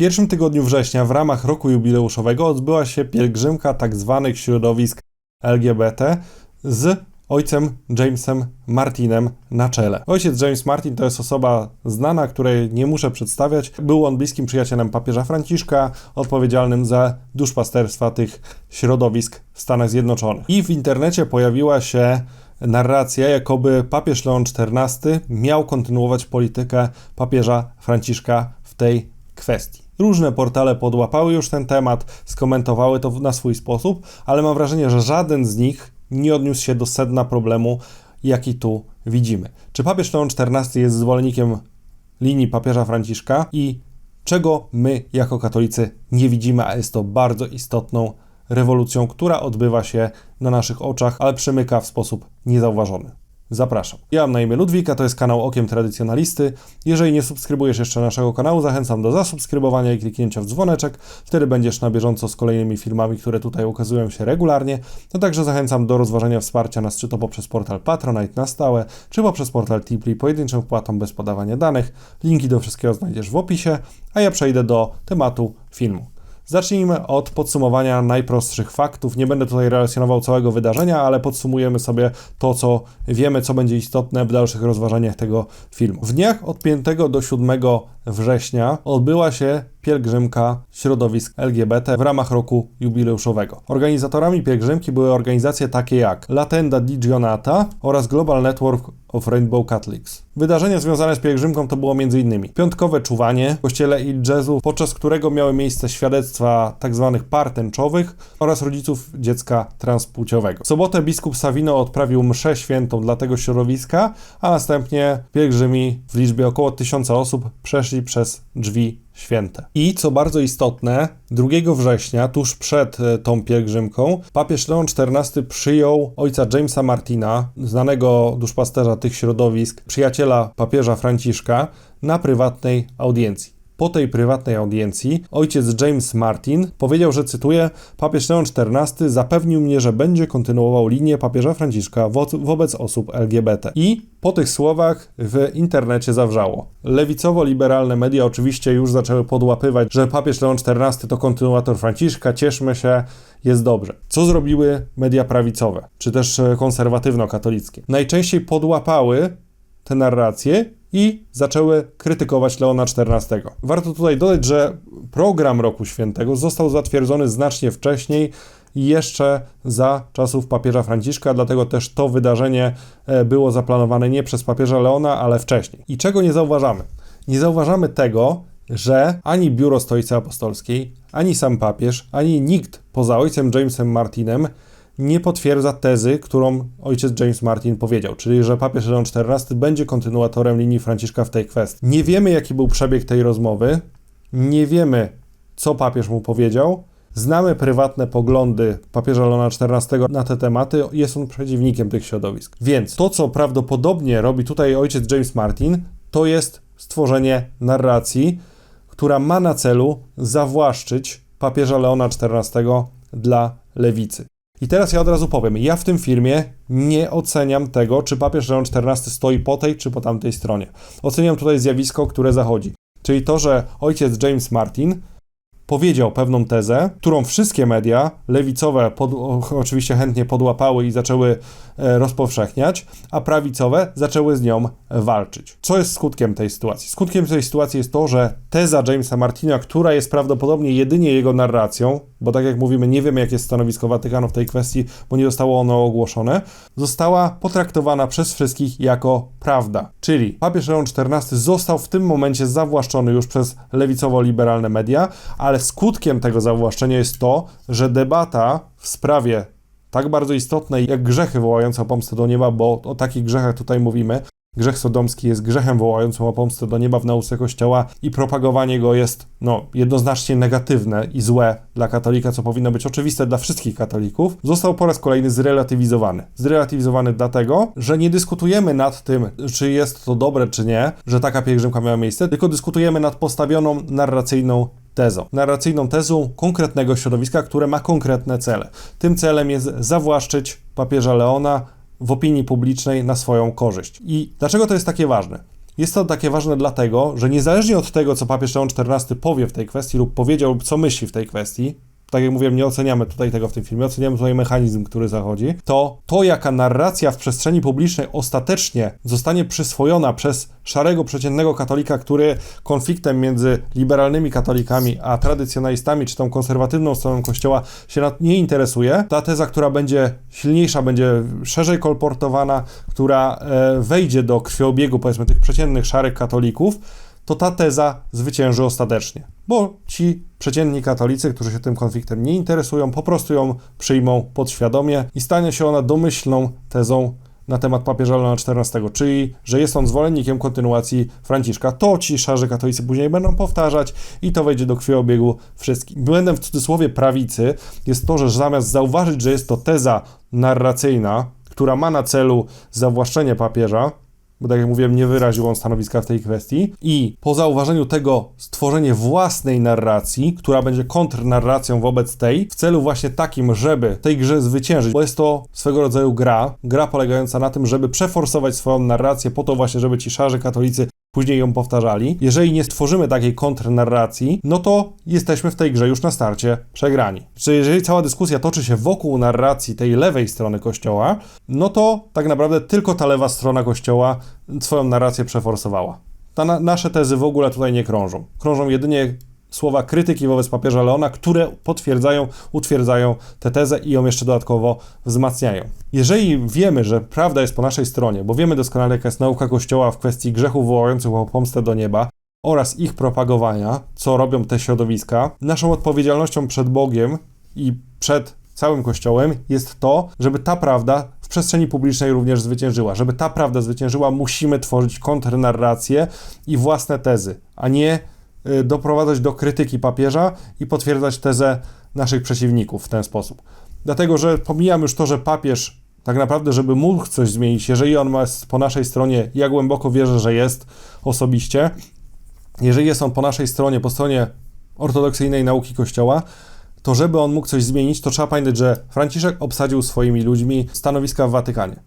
pierwszym tygodniu września w ramach roku jubileuszowego odbyła się pielgrzymka tzw. środowisk LGBT z ojcem Jamesem Martinem na czele. Ojciec James Martin to jest osoba znana, której nie muszę przedstawiać. Był on bliskim przyjacielem papieża Franciszka, odpowiedzialnym za duszpasterstwa tych środowisk w Stanach Zjednoczonych. I w internecie pojawiła się narracja, jakoby papież Leon XIV miał kontynuować politykę papieża Franciszka w tej kwestii. Różne portale podłapały już ten temat, skomentowały to na swój sposób, ale mam wrażenie, że żaden z nich nie odniósł się do sedna problemu, jaki tu widzimy. Czy papież Leon XIV jest zwolennikiem linii papieża Franciszka i czego my jako katolicy nie widzimy, a jest to bardzo istotną rewolucją, która odbywa się na naszych oczach, ale przemyka w sposób niezauważony. Zapraszam. Ja mam na imię Ludwika, to jest kanał Okiem Tradycjonalisty. Jeżeli nie subskrybujesz jeszcze naszego kanału, zachęcam do zasubskrybowania i kliknięcia w dzwoneczek. Wtedy będziesz na bieżąco z kolejnymi filmami, które tutaj ukazują się regularnie. No także zachęcam do rozważenia wsparcia nas czy to poprzez portal Patronite na stałe, czy poprzez portal Tipli pojedynczą wpłatą bez podawania danych. Linki do wszystkiego znajdziesz w opisie, a ja przejdę do tematu filmu. Zacznijmy od podsumowania najprostszych faktów. Nie będę tutaj relacjonował całego wydarzenia, ale podsumujemy sobie to, co wiemy, co będzie istotne w dalszych rozważaniach tego filmu. W dniach od 5 do 7 września odbyła się pielgrzymka środowisk LGBT w ramach roku jubileuszowego. Organizatorami pielgrzymki były organizacje takie jak Latenda di Gionata oraz Global Network of Rainbow Catholics. Wydarzenia związane z pielgrzymką to było m.in. piątkowe czuwanie w kościele Il Jezu, podczas którego miały miejsce świadectwa tzw. Tak par tęczowych oraz rodziców dziecka transpłciowego. W sobotę biskup Savino odprawił mszę świętą dla tego środowiska, a następnie pielgrzymi w liczbie około tysiąca osób przeszli przez drzwi święte. I co bardzo istotne, 2 września, tuż przed e, tą pielgrzymką, papież Leon XIV przyjął ojca Jamesa Martina, znanego duszpasterza tych środowisk, przyjaciela papieża Franciszka, na prywatnej audiencji po tej prywatnej audiencji ojciec James Martin powiedział, że cytuję: Papież Leon XIV zapewnił mnie, że będzie kontynuował linię papieża Franciszka wo wobec osób LGBT. I po tych słowach w internecie zawrzało. Lewicowo-liberalne media oczywiście już zaczęły podłapywać, że papież Leon XIV to kontynuator Franciszka, cieszmy się, jest dobrze. Co zrobiły media prawicowe, czy też konserwatywno-katolickie? Najczęściej podłapały te narracje i zaczęły krytykować Leona XIV. Warto tutaj dodać, że program Roku Świętego został zatwierdzony znacznie wcześniej, jeszcze za czasów papieża Franciszka, dlatego też to wydarzenie e, było zaplanowane nie przez papieża Leona, ale wcześniej. I czego nie zauważamy? Nie zauważamy tego, że ani Biuro Stolicy Apostolskiej, ani sam papież, ani nikt poza ojcem Jamesem Martinem nie potwierdza tezy, którą ojciec James Martin powiedział, czyli że papież Leon XIV będzie kontynuatorem linii Franciszka w tej kwestii. Nie wiemy, jaki był przebieg tej rozmowy, nie wiemy, co papież mu powiedział. Znamy prywatne poglądy papieża Leona XIV na te tematy, jest on przeciwnikiem tych środowisk. Więc to, co prawdopodobnie robi tutaj ojciec James Martin, to jest stworzenie narracji, która ma na celu zawłaszczyć papieża Leona XIV dla lewicy. I teraz ja od razu powiem, ja w tym filmie nie oceniam tego, czy papież Leon XIV stoi po tej czy po tamtej stronie. Oceniam tutaj zjawisko, które zachodzi. Czyli to, że ojciec James Martin powiedział pewną tezę, którą wszystkie media lewicowe pod, oczywiście chętnie podłapały i zaczęły e, rozpowszechniać, a prawicowe zaczęły z nią walczyć. Co jest skutkiem tej sytuacji? Skutkiem tej sytuacji jest to, że teza Jamesa Martina, która jest prawdopodobnie jedynie jego narracją, bo tak jak mówimy, nie wiemy, jakie jest stanowisko Watykanu w tej kwestii, bo nie zostało ono ogłoszone, została potraktowana przez wszystkich jako prawda. Czyli papież Leon XIV został w tym momencie zawłaszczony już przez lewicowo-liberalne media, ale skutkiem tego zawłaszczenia jest to, że debata w sprawie tak bardzo istotnej jak grzechy wołające o pomstę do nieba, bo o takich grzechach tutaj mówimy, Grzech sodomski jest grzechem wołającym o pomstę do nieba w nauce Kościoła i propagowanie go jest no, jednoznacznie negatywne i złe dla katolika, co powinno być oczywiste dla wszystkich katolików, został po raz kolejny zrelatywizowany. Zrelatywizowany dlatego, że nie dyskutujemy nad tym, czy jest to dobre, czy nie, że taka pielgrzymka miała miejsce, tylko dyskutujemy nad postawioną narracyjną tezą. Narracyjną tezą konkretnego środowiska, które ma konkretne cele. Tym celem jest zawłaszczyć papieża Leona, w opinii publicznej na swoją korzyść. I dlaczego to jest takie ważne? Jest to takie ważne dlatego, że niezależnie od tego, co papież Leon XIV powie w tej kwestii lub powiedział, lub co myśli w tej kwestii, tak jak mówiłem, nie oceniamy tutaj tego w tym filmie, oceniamy tutaj mechanizm, który zachodzi, to to, jaka narracja w przestrzeni publicznej ostatecznie zostanie przyswojona przez szarego, przeciętnego katolika, który konfliktem między liberalnymi katolikami a tradycjonalistami, czy tą konserwatywną stroną kościoła się nie interesuje, ta teza, która będzie silniejsza, będzie szerzej kolportowana, która e, wejdzie do krwiobiegu, powiedzmy, tych przeciętnych, szarych katolików, to ta teza zwycięży ostatecznie. Bo ci przeciętni katolicy, którzy się tym konfliktem nie interesują, po prostu ją przyjmą podświadomie i stanie się ona domyślną tezą na temat papieża Leona XIV, czyli że jest on zwolennikiem kontynuacji Franciszka. To ci szarzy katolicy później będą powtarzać i to wejdzie do krwiobiegu wszystkich. Błędem w cudzysłowie prawicy jest to, że zamiast zauważyć, że jest to teza narracyjna, która ma na celu zawłaszczenie papieża, bo tak jak mówiłem, nie wyraził on stanowiska w tej kwestii. I po zauważeniu tego stworzenie własnej narracji, która będzie kontrnarracją wobec tej, w celu właśnie takim, żeby tej grze zwyciężyć, bo jest to swego rodzaju gra, gra polegająca na tym, żeby przeforsować swoją narrację po to właśnie, żeby ci szarzy katolicy później ją powtarzali. Jeżeli nie stworzymy takiej kontrnarracji, no to jesteśmy w tej grze już na starcie przegrani. Czyli jeżeli cała dyskusja toczy się wokół narracji tej lewej strony kościoła, no to tak naprawdę tylko ta lewa strona kościoła swoją narrację przeforsowała. Ta na, nasze tezy w ogóle tutaj nie krążą. Krążą jedynie słowa krytyki wobec papieża Leona, które potwierdzają, utwierdzają tę tezę i ją jeszcze dodatkowo wzmacniają. Jeżeli wiemy, że prawda jest po naszej stronie, bo wiemy doskonale, jaka jest nauka Kościoła w kwestii grzechów wołających o pomstę do nieba oraz ich propagowania, co robią te środowiska, naszą odpowiedzialnością przed Bogiem i przed całym Kościołem jest to, żeby ta prawda w przestrzeni publicznej również zwyciężyła. Żeby ta prawda zwyciężyła, musimy tworzyć kontrnarrację i własne tezy, a nie doprowadzać do krytyki papieża i potwierdzać tezę naszych przeciwników w ten sposób. Dlatego, że pomijam już to, że papież tak naprawdę, żeby mógł coś zmienić, jeżeli on ma po naszej stronie, ja głęboko wierzę, że jest osobiście, jeżeli jest on po naszej stronie, po stronie ortodoksyjnej nauki Kościoła, to żeby on mógł coś zmienić, to trzeba pamiętać, że Franciszek obsadził swoimi ludźmi stanowiska w Watykanie.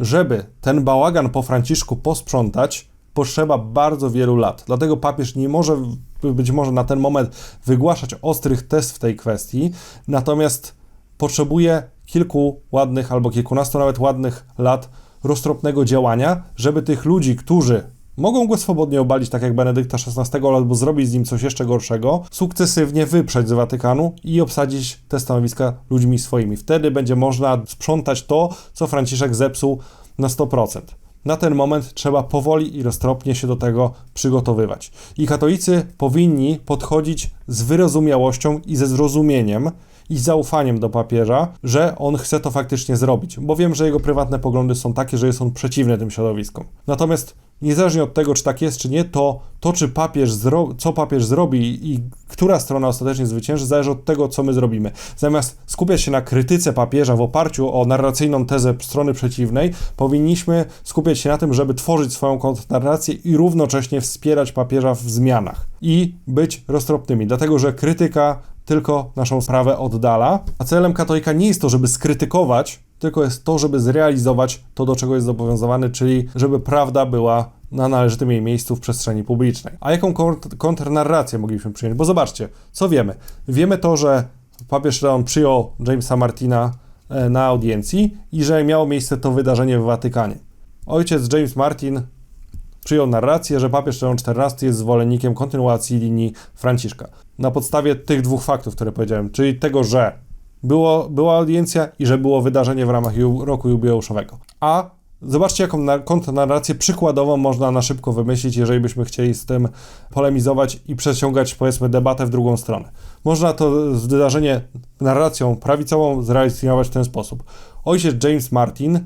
Żeby ten bałagan po Franciszku posprzątać, potrzeba bardzo wielu lat. Dlatego papież nie może być może na ten moment wygłaszać ostrych test w tej kwestii, natomiast potrzebuje kilku ładnych albo kilkunastu nawet ładnych lat roztropnego działania, żeby tych ludzi, którzy mogą go swobodnie obalić, tak jak Benedykta XVI, albo zrobić z nim coś jeszcze gorszego, sukcesywnie wyprzeć z Watykanu i obsadzić te stanowiska ludźmi swoimi. Wtedy będzie można sprzątać to, co Franciszek zepsuł na 100%. Na ten moment trzeba powoli i roztropnie się do tego przygotowywać. I katolicy powinni podchodzić z wyrozumiałością i ze zrozumieniem i zaufaniem do papieża, że on chce to faktycznie zrobić, bo wiem, że jego prywatne poglądy są takie, że jest on przeciwny tym środowiskom. Natomiast niezależnie od tego, czy tak jest, czy nie, to to, czy papież zro- co papież zrobi i która strona ostatecznie zwycięży, zależy od tego, co my zrobimy. Zamiast skupiać się na krytyce papieża w oparciu o narracyjną tezę strony przeciwnej, powinniśmy skupiać się na tym, żeby tworzyć swoją kontrnarrację i równocześnie wspierać papieża w zmianach i być roztropnymi, dlatego że krytyka tylko naszą sprawę oddala, a celem katolika nie jest to, żeby skrytykować tylko jest to, żeby zrealizować to, do czego jest zobowiązany, czyli żeby prawda była na należytym jej miejscu w przestrzeni publicznej. A jaką kontrnarrację mogliśmy przyjąć? Bo zobaczcie, co wiemy? Wiemy to, że papież Leon przyjął Jamesa Martina e, na audiencji i że miało miejsce to wydarzenie w Watykanie. Ojciec James Martin przyjął narrację, że papież Leon XIV jest zwolennikiem kontynuacji linii Franciszka. Na podstawie tych dwóch faktów, które powiedziałem, czyli tego, że było, była audiencja i że było wydarzenie w ramach ju, roku jubileuszowego. A zobaczcie, jaką na, kontrnarrację przykładową można na szybko wymyślić, jeżeli byśmy chcieli z tym polemizować i przeciągać, powiedzmy, debatę w drugą stronę. Można to wydarzenie narracją prawicową zrealizować w ten sposób. Ojciec James Martin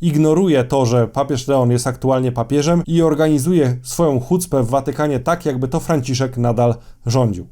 ignoruje to, że papież Leon jest aktualnie papieżem i organizuje swoją chucpę w Watykanie tak, jakby to Franciszek nadal rządził.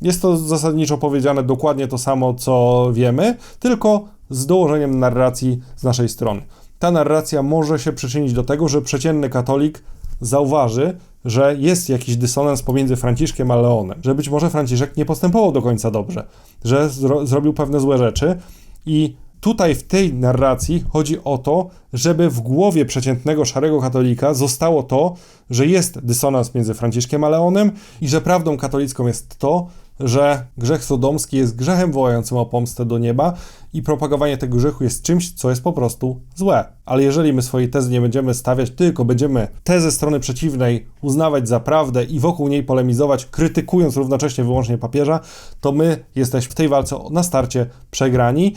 Jest to zasadniczo powiedziane dokładnie to samo, co wiemy, tylko z dołożeniem narracji z naszej strony. Ta narracja może się przyczynić do tego, że przeciętny katolik zauważy, że jest jakiś dysonans pomiędzy Franciszkiem a Leonem, że być może Franciszek nie postępował do końca dobrze, że zro zrobił pewne złe rzeczy i tutaj w tej narracji chodzi o to, żeby w głowie przeciętnego szarego katolika zostało to, że jest dysonans między Franciszkiem a Leonem i że prawdą katolicką jest to, że grzech sodomski jest grzechem wołającym o pomstę do nieba i propagowanie tego grzechu jest czymś, co jest po prostu złe. Ale jeżeli my swojej tezy nie będziemy stawiać, tylko będziemy tezę strony przeciwnej uznawać za prawdę i wokół niej polemizować, krytykując równocześnie wyłącznie papieża, to my jesteśmy w tej walce na starcie przegrani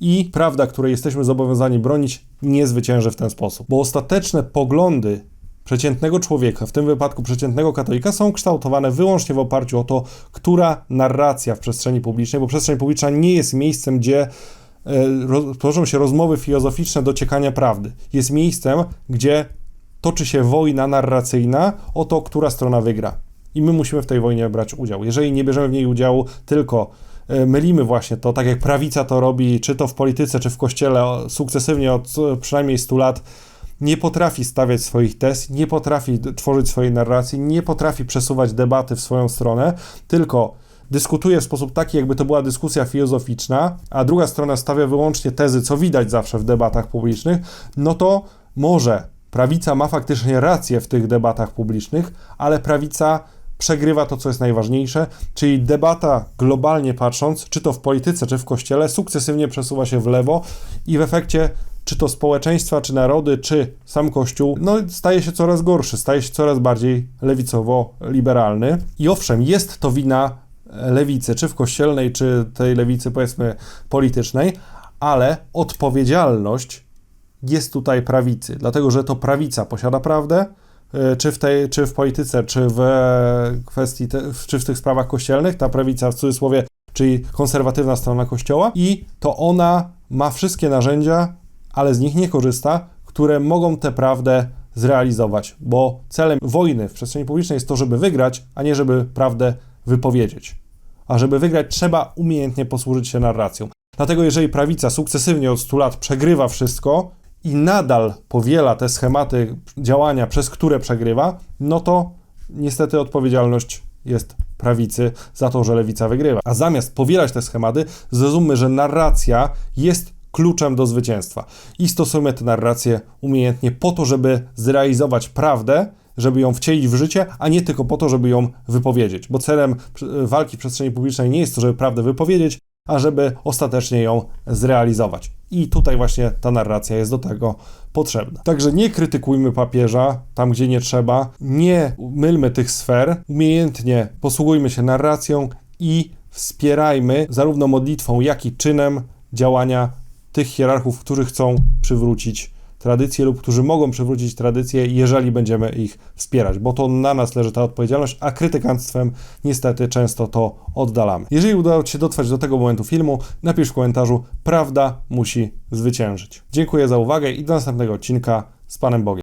i prawda, której jesteśmy zobowiązani bronić, nie zwycięży w ten sposób. Bo ostateczne poglądy przeciętnego człowieka, w tym wypadku przeciętnego katolika, są kształtowane wyłącznie w oparciu o to, która narracja w przestrzeni publicznej, bo przestrzeń publiczna nie jest miejscem, gdzie e, tworzą się rozmowy filozoficzne dociekania prawdy. Jest miejscem, gdzie toczy się wojna narracyjna o to, która strona wygra. I my musimy w tej wojnie brać udział. Jeżeli nie bierzemy w niej udziału, tylko mylimy właśnie to, tak jak prawica to robi, czy to w polityce, czy w kościele, sukcesywnie od przynajmniej 100 lat, nie potrafi stawiać swoich tez, nie potrafi tworzyć swojej narracji, nie potrafi przesuwać debaty w swoją stronę, tylko dyskutuje w sposób taki, jakby to była dyskusja filozoficzna, a druga strona stawia wyłącznie tezy, co widać zawsze w debatach publicznych, no to może prawica ma faktycznie rację w tych debatach publicznych, ale prawica przegrywa to, co jest najważniejsze, czyli debata globalnie patrząc, czy to w polityce, czy w kościele, sukcesywnie przesuwa się w lewo i w efekcie czy to społeczeństwa, czy narody, czy sam Kościół, no staje się coraz gorszy, staje się coraz bardziej lewicowo-liberalny. I owszem, jest to wina lewicy, czy w kościelnej, czy tej lewicy, powiedzmy, politycznej, ale odpowiedzialność jest tutaj prawicy, dlatego że to prawica posiada prawdę, e, czy w, tej, czy w polityce, czy w kwestii, te, czy w tych sprawach kościelnych, ta prawica w cudzysłowie, czyli konserwatywna strona kościoła, i to ona ma wszystkie narzędzia, ale z nich nie korzysta, które mogą tę prawdę zrealizować, bo celem wojny w przestrzeni publicznej jest to, żeby wygrać, a nie żeby prawdę wypowiedzieć. A żeby wygrać, trzeba umiejętnie posłużyć się narracją. Dlatego, jeżeli prawica sukcesywnie od 100 lat przegrywa wszystko i nadal powiela te schematy działania, przez które przegrywa, no to niestety odpowiedzialność jest prawicy za to, że lewica wygrywa. A zamiast powielać te schematy, zrozummy, że narracja jest kluczem do zwycięstwa. I stosujmy tę narrację umiejętnie po to, żeby zrealizować prawdę, żeby ją wcielić w życie, a nie tylko po to, żeby ją wypowiedzieć. Bo celem walki w przestrzeni publicznej nie jest to, żeby prawdę wypowiedzieć, a żeby ostatecznie ją zrealizować. I tutaj właśnie ta narracja jest do tego potrzebna. Także nie krytykujmy papieża tam, gdzie nie trzeba, nie mylmy tych sfer, umiejętnie posługujmy się narracją i wspierajmy zarówno modlitwą, jak i czynem działania tych hierarchów, którzy chcą przywrócić tradycję lub którzy mogą przywrócić tradycję, jeżeli będziemy ich wspierać, bo to na nas leży ta odpowiedzialność, a krytykanstwem niestety często to oddalamy. Jeżeli udało Ci się dotrwać do tego momentu filmu, napisz w komentarzu, prawda musi zwyciężyć. Dziękuję za uwagę i do następnego odcinka z Panem Bogiem.